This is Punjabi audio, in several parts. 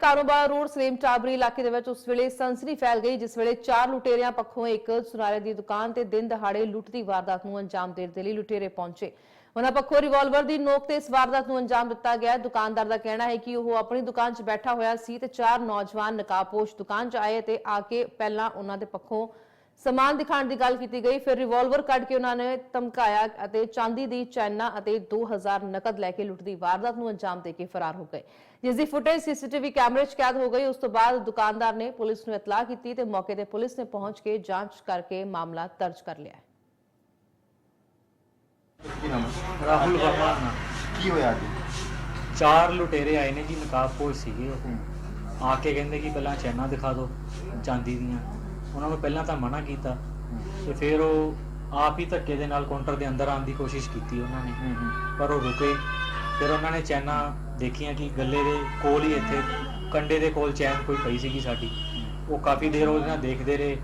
ਕਾਰੋਬਾਰ ਰੋਡ ਸਲੇਮ ਟਾਬਰੀ ਇਲਾਕੇ ਦੇ ਵਿੱਚ ਉਸ ਵੇਲੇ ਸਨਸਨੀ ਫੈਲ ਗਈ, ਜਿਸ ਵੇਲੇ ਚਾਰ ਲੁਟੇਰਿਆਂ ਪੱਖੋਂ ਇੱਕ ਸੁਨਾਰੇ ਦੀ ਦੁਕਾਨ ਤੇ ਦਿਨ ਦਹਾੜੇ ਲੁੱਟ ਦੀ ਵਾਰਦਾਤ ਨੂੰ ਅੰਜਾਮ ਦੇਣ ਦੇ ਲਈ ਲੁਟੇਰੇ ਪਹੁੰਚੇ। ਉਹਨਾਂ ਪੱਖੋਂ ਰਿਵਾਲਵਰ ਦੀ ਨੋਕ ਤੇ ਇਸ ਵਾਰਦਾਤ ਨੂੰ ਅੰਜਾਮ ਦਿੱਤਾ ਗਿਆ। ਦੁਕਾਨਦਾਰ ਦਾ ਕਹਿਣਾ ਹੈ ਕਿ ਉਹ ਆਪਣੀ ਦੁਕਾਨ 'ਚ ਬੈਠਾ ਹੋਇਆ ਸੀ ਤੇ ਚਾਰ ਨੌਜਵਾਨ ਨਕਾਬਪੋਸ਼ ਦੁਕਾਨ 'ਚ ਆਏ ਤੇ ਆ ਕੇ ਪਹਿਲਾਂ ਉਹਨਾਂ ਦੇ ਪੱਖੋਂ ਸਮਾਨ ਦਿਖਾਉਣ ਦੀ ਗੱਲ ਕੀਤੀ ਗਈ ਫਿਰ ਰਿਵਾਲਵਰ ਕੱਢ ਕੇ ਉਹਨਾਂ ਨੇ ਧਮਕਾਇਆ ਅਤੇ ਚਾਂਦੀ ਦੀ ਚੈਨਾ ਅਤੇ 2000 ਨਕਦ ਲੈ ਕੇ ਲੁੱਟ ਦੀ ਵਾਰਦਾਤ ਨੂੰ ਅੰਜਾਮ ਦੇ ਕੇ ਫਰਾਰ ਹੋ ਗਏ। ਜਿਸ ਦੀ ਫੁਟੇਜ ਸੀਸੀਟੀਵੀ ਕੈਮਰੇ 'ਚ ਕੈਦ ਹੋ ਗਈ ਉਸ ਤੋਂ ਬਾਅਦ ਦੁਕਾਨਦਾਰ ਨੇ ਪੁਲਿਸ ਨੂੰ ਇਤਲਾਹ ਕੀਤੀ ਤੇ ਮੌਕੇ ਤੇ ਪੁਲਿਸ ਨੇ ਪਹੁੰਚ ਕੇ ਜਾਂਚ ਕਰਕੇ ਮਾਮਲਾ ਦਰਜ ਕਰ ਲਿਆ ਹੈ। ਕੀ? ਰਾਹੁਲ ਵਰਮਾ। ਹੋਇਆ ਅੱਜ? ਚਾਰ ਲੁਟੇਰੇ ਆਏ ਨੇ ਜੀ ਨਕਾਬਪੋਸ਼ ਸੀਗੇ। ਉਹ ਆ ਕੇ ਕਹਿੰਦੇ ਕਿ ਪਹਿਲਾਂ ਚੈਨਾ ਦਿਖਾ ਦਿਓ ਚਾਂਦੀ ਦੀਆਂ। ਉਹਨਾਂ ਨੂੰ ਪਹਿਲਾਂ ਤਾਂ ਮਨਾ ਕੀਤਾ ਤੇ ਫਿਰ ਉਹ ਆਪ ਹੀ ਧੱਕੇ ਦੇ ਨਾਲ ਕਾਊਂਟਰ ਦੇ ਅੰਦਰ ਆਉਣ ਦੀ ਕੋਸ਼ਿਸ਼ ਕੀਤੀ ਉਹਨਾਂ ਨੇ। ਪਰ ਉਹ ਰੁਕੇ। ਫਿਰ ਉਹਨਾਂ ਨੇ ਚੈਨਾ ਦੇਖੀਆਂ ਕਿ ਗੱਲੇ ਦੇ ਕੋਲ ਹੀ ਇੱਥੇ ਕੰਡੇ ਦੇ ਕੋਲ ਚੈਨ ਕੋਈ ਪਈ ਸੀਗੀ ਸਾਡੀ। ਉਹ ਕਾਫੀ ਦੇਰ ਉਹਦੇ ਨਾਲ ਦੇਖਦੇ ਰਹੇ।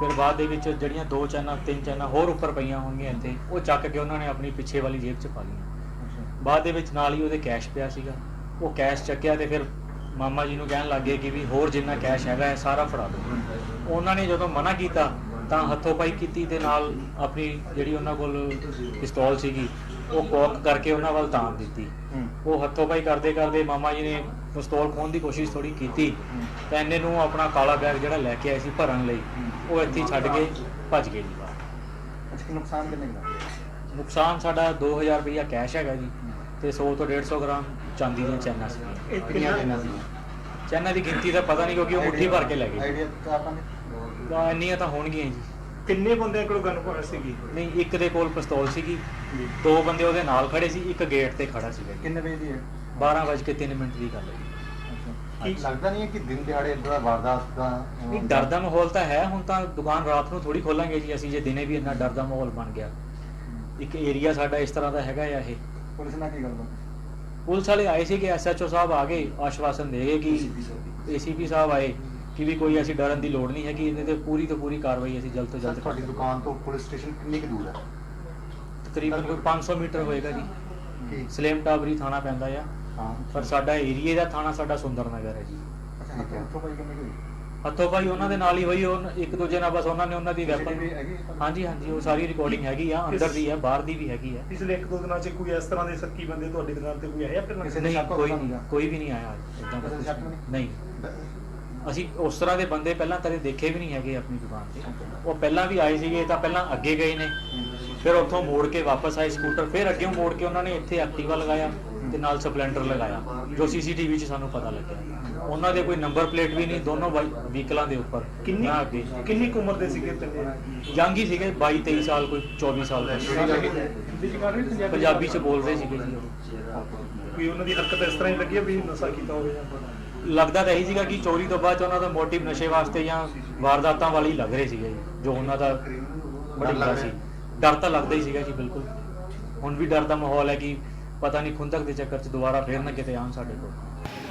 ਫਿਰ ਬਾਅਦ ਦੇ ਵਿੱਚ ਜਿਹੜੀਆਂ ਦੋ ਚੈਨਾ ਤਿੰਨ ਚੈਨਾ ਹੋਰ ਉੱਪਰ ਪਈਆਂ ਹੋਣਗੀਆਂ ਇੱਥੇ ਉਹ ਚੱਕ ਕੇ ਉਹਨਾਂ ਨੇ ਆਪਣੀ ਪਿੱਛੇ ਵਾਲੀ ਜੇਬ 'ਚ ਪਾ ਲਈਆਂ। ਬਾਅਦ ਦੇ ਵਿੱਚ ਨਾਲ ਹੀ ਉਹਦੇ ਕੈਸ਼ ਪਿਆ ਸੀਗਾ। ਉਹ ਕੈਸ਼ ਚੱਕਿਆ ਤੇ ਫਿਰ ਮਾਮਾ ਜੀ ਨੂੰ ਕਹਿਣ ਲੱਗੇ ਕਿ ਵੀ ਹੋਰ ਜਿੰਨਾ ਕੈਸ਼ ਹੈਗਾ ਹੈ ਸਾਰਾ ਫੜਾ ਦਿਓ। ਉਹਨਾਂ ਨੇ ਜਦੋਂ ਮਨਾ ਕੀਤਾ ਤਾਂ ਹੱਥੋਂ ਪਾਈ ਕੀਤੀ ਤੇ ਨਾਲ ਆਪਣੀ ਜਿਹੜੀ ਉਹਨਾਂ ਕੋਲ ਪਿਸਤੌਲ ਸੀਗੀ ਉਹ ਕੋਕ ਕਰਕੇ ਉਹਨਾਂ ਵੱਲ ਤਾਣ ਦਿੱਤੀ। ਉਹ ਹੱਥੋਂ ਪਾਈ ਕਰਦੇ ਕਰਦੇ ਮਾਮਾ ਜੀ ਨੇ ਪਿਸਤੌਲ ਖੋਣ ਦੀ ਕੋਸ਼ਿਸ਼ ਥੋੜੀ ਕੀਤੀ। ਤਾਂ ਇਹਨੇ ਨੂੰ ਆਪਣਾ ਕਾਲਾ ਬੈਗ ਜਿਹੜਾ ਲੈ ਕੇ ਆਏ ਸੀ ਭਰਨ ਲਈ ਉਹ ਇੱਥੇ ਛੱਡ ਕੇ ਭੱਜ ਗਏ ਜੀ ਨੁਕਸਾਨ ਕਿੰਨੇ ਦਾ ਨੁਕਸਾਨ ਸਾਡਾ 2000 ਰੁਪਇਆ ਕੈਸ਼ ਹੈਗਾ ਜੀ। ਤੇ 100 ਤੋਂ 150 ਗ੍ਰਾਮ ਚਾਂਦੀ ਦੀਆਂ ਚੈਨਾਂ ਸੀ। ਕਿੰਨੀਆਂ ਕਿੰਨਾ? ਸੀ? ਚੈਨਾਂ ਦੀ ਗਿਣਤੀ ਦਾ ਪਤਾ ਨਹੀਂ ਕਿਉਂਕਿ ਉਹ ਮੁੱਠੀ ਭਰ ਕੇ ਲੈ ਗਏ। ਆਈਡੀਆ ਤਾਂ ਇੰਨੀਆਂ ਤਾਂ ਹੋਣਗੀਆਂ ਜੀ। ਕਿੰਨੇ ਬੰਦਿਆਂ ਕੋਲ ਗਨ ਪਾਵਰ ਸੀਗੀ? ਨਹੀਂ ਇੱਕ ਦੇ ਕੋਲ ਪਿਸਤੌਲ ਸੀਗੀ। ਦੋ ਬੰਦੇ ਉਹਦੇ ਨਾਲ ਖੜੇ ਸੀ ਇੱਕ ਗੇਟ ਤੇ ਖੜਾ ਸੀਗਾ ਕਿੰਨੇ ਵਜੇ ਦੀ ਹੈ? 12:03 ਮਿੰਟ ਦੀ ਗੱਲ ਹੈ ਕੀ ਲੱਗਦਾ ਨਹੀਂ ਹੈ ਕਿ ਦਿਨ ਦਿਹਾੜੇ ਇਦਾਂ ਦਾ ਵਾਰਦਾਤ ਦਾ ਅਹ, ਨਹੀਂ ਡਰ ਦਾ ਮਾਹੌਲ ਤਾਂ ਹੈ। ਹੁਣ ਤਾਂ ਦੁਕਾਨ ਰਾਤ ਨੂੰ ਥੋੜੀ ਖੋਲਾਂਗੇ ਜੀ ਅਸੀਂ ਜੇ ਦਿਨੇ ਵੀ ਇੰਨਾ ਡਰ ਦਾ ਮਾਹੌਲ ਬਣ ਗਿਆ। ਇੱਕ ਏਰੀਆ ਸਾਡਾ ਇਸ ਤਰ੍ਹਾਂ ਦਾ ਹੈਗਾ ਆ ਇਹ। ਪੁਲਿਸ ਨਾਲ ਕੀ ਗੱਲ ਬਾਤ ਪੁਲਿਸ ਵਾਲੇ ਆਏ ਸੀ ਕਿ ਐਸਐਚਓ ਸਾਹਿਬ ਆ ਗਏ ਆਸ਼ਵਾਸਨ ਦੇ ਗਏ ਕਿ ਏਸੀਪੀ ਸਾਹਿਬ ਆਏ ਕਿ ਵੀ ਕੋਈ ਅਸੀਂ ਡਰਨ ਦੀ ਲੋੜ ਨਹੀਂ ਹੈ ਕਿ ਇਹਦੇ ਤੇ ਪੂਰੀ ਤੋਂ ਪੂਰੀ ਕਾਰਵਾਈ ਅਸੀਂ ਜਲਦ ਤੋਂ ਸਰ ਜਲਦ ਤੁਹਾਡੀ ਕਰਾਂਗੇ। ਦੁਕਾਨ ਤੋਂ ਪੁਲਿਸ ਸਟੇਸ਼ਨ ਕਿੰਨੀ ਕੁ ਦੂਰ ਹੈ? ਤਕਰੀਬਨ ਕੋਈ 500 ਮੀਟਰ ਹੋਏਗਾ ਜੀ। ਕੀ? ਸਲੇਮ ਟਾਬਰੀ ਥਾਣਾ ਪੈਂਦਾ ਆ। ਹਾਂ। ਪਰ ਸਾਡਾ ਏਰੀਏ ਦਾ ਥਾਣਾ ਸਾਡਾ ਸੁੰਦਰ ਨਗਰ ਹੈ ਜੀ। ਅੱਛਾ ਹੱਥੋਂ ਭਾਈ ਕਿੰਨੇ ਕੁ ਹੱਥੋਂ ਭਾਈ ਉਹਨਾਂ ਦੇ ਨਾਲ ਹੀ ਹੋਈ ਉਹ ਇੱਕ ਦੂਜੇ ਨਾਲ ਬਸ ਉਹਨਾਂ ਨੇ ਉਹਨਾਂ ਦੀ ਵੈਪਨ? ਹਾਂਜੀ ਹਾਂਜੀ ਉਹ ਸਾਰੀ ਰਿਕਾਰਡਿੰਗ ਹੈਗੀ ਆ ਅੰਦਰ ਦੀ ਹੈ ਬਾਹਰ ਦੀ ਵੀ ਹੈਗੀ ਹੈ ਪਿਛਲੇ ਇੱਕ ਦੋ ਦਿਨਾਂ 'ਚ ਕੋਈ ਇਸ ਤਰ੍ਹਾਂ ਦੇ ਸੱਕੀ ਬੰਦੇ ਤੁਹਾਡੀ ਦੁਕਾਨ ਤੇ ਕੋਈ ਆਇਆ ਕਿਸੇ ਨੇ ਨਹੀਂ ਕੋਈ ਨਹੀਂ? ਕੋਈ ਵੀ ਨਹੀਂ ਆਇਆ ਇਦਾਂ ਦਾ ਨਹੀਂ? ਅਸੀਂ ਉਸ ਤਰ੍ਹਾਂ ਦੇ ਬੰਦੇ ਪਹਿਲਾਂ ਕਦੇ ਦੇਖੇ ਵੀ ਨਹੀਂ ਹੈਗੇ ਆਪਣੀ ਦੁਕਾਨ ਤੇ। ਉਹ ਪਹਿਲਾਂ ਵੀ ਆਏ ਸੀਗੇ ਤਾਂ ਪਹਿਲਾਂ ਅੱਗੇ ਗਏ ਨੇ। ਫਿਰ ਉੱਥੋਂ ਮੋੜ ਕੇ ਵਾਪਸ ਆਏ ਸਕੂਟਰ ਫਿਰ ਅੱਗੇ ਮੋੜ ਕੇ ਉਹਨਾਂ ਨੇ ਇੱਥੇ ਐਕਟਿਵਾ ਲਗਾਇਆ। ਤੇ ਨਾਲ ਸਪਲੈਂਡਰ ਲਗਾਇਆ ਜੋ ਸੀਸੀਟੀਵੀ 'ਚ ਸਾਨੂੰ ਪਤਾ ਲੱਗਿਆ। ਉਹਨਾਂ ਦੇ ਕੋਈ ਨੰਬਰ ਪਲੇਟ ਵੀ ਨਹੀਂ ਦੋਨੋਂ ਵਹੀਕਲਾਂ ਦੇ ਉੱਪਰ। ਕਿੰਨੀ ਨਾ ਅੱਗੇ ਕਿੰਨੀ ਕੁ ਉਮਰ ਦੇ ਸੀਗੇ ਤਿੰਨੇ ਹੀ ਸੀਗੇ 22 23 ਸਾਲ ਕੋਈ 24 ਸਾਲ ਦਾ। ਪੰਜਾਬੀ 'ਚ ਬੋਲਦੇ ਸੀਗੇ? ਜੀ ਉਹ। ਕੋਈ ਉਹਨਾਂ ਦੀ ਹਰਕਤ ਇਸ ਤਰ੍ਹਾਂ ਹੀ ਲੱਗੀ ਆ ਵੀ ਨਸ਼ਾ ਕੀਤਾ ਹੋਵੇ ਜਾਂ ਲੱਗਦਾ ਤਾਂ ਇਹੀ ਸੀਗਾ ਕਿ ਚੋਰੀ ਤੋਂ ਬਾਅਦ 'ਚ ਉਹਨਾਂ ਦਾ ਮੋਟਿਵ ਨਸ਼ੇ ਵਾਸਤੇ ਜਾਂ ਵਾਰਦਾਤਾਂ ਵਾਲੀ ਲੱਗ ਰਹੇ ਸੀਗੇ ਜੀ, ਜੋ ਉਹਨਾਂ ਦਾ ਬੜਾ ਸੀ। ਡਰ ਤਾਂ ਲੱਗਦਾ ਹੀ ਸੀਗਾ ਜੀ ਬਿਲਕੁਲ। ਹੁਣ ਵੀ ਡਰ ਦਾ ਮਾਹੌਲ ਹੈ ਕਿ ਪਤਾ ਨਹੀਂ ਖੁੰਦਕ ਦੇ ਚੱਕਰ 'ਚ ਦੁਬਾਰਾ ਫੇਰ ਨਾ ਕਿਤੇ ਆਉਣ ਸਾਡੇ ਕੋਲ।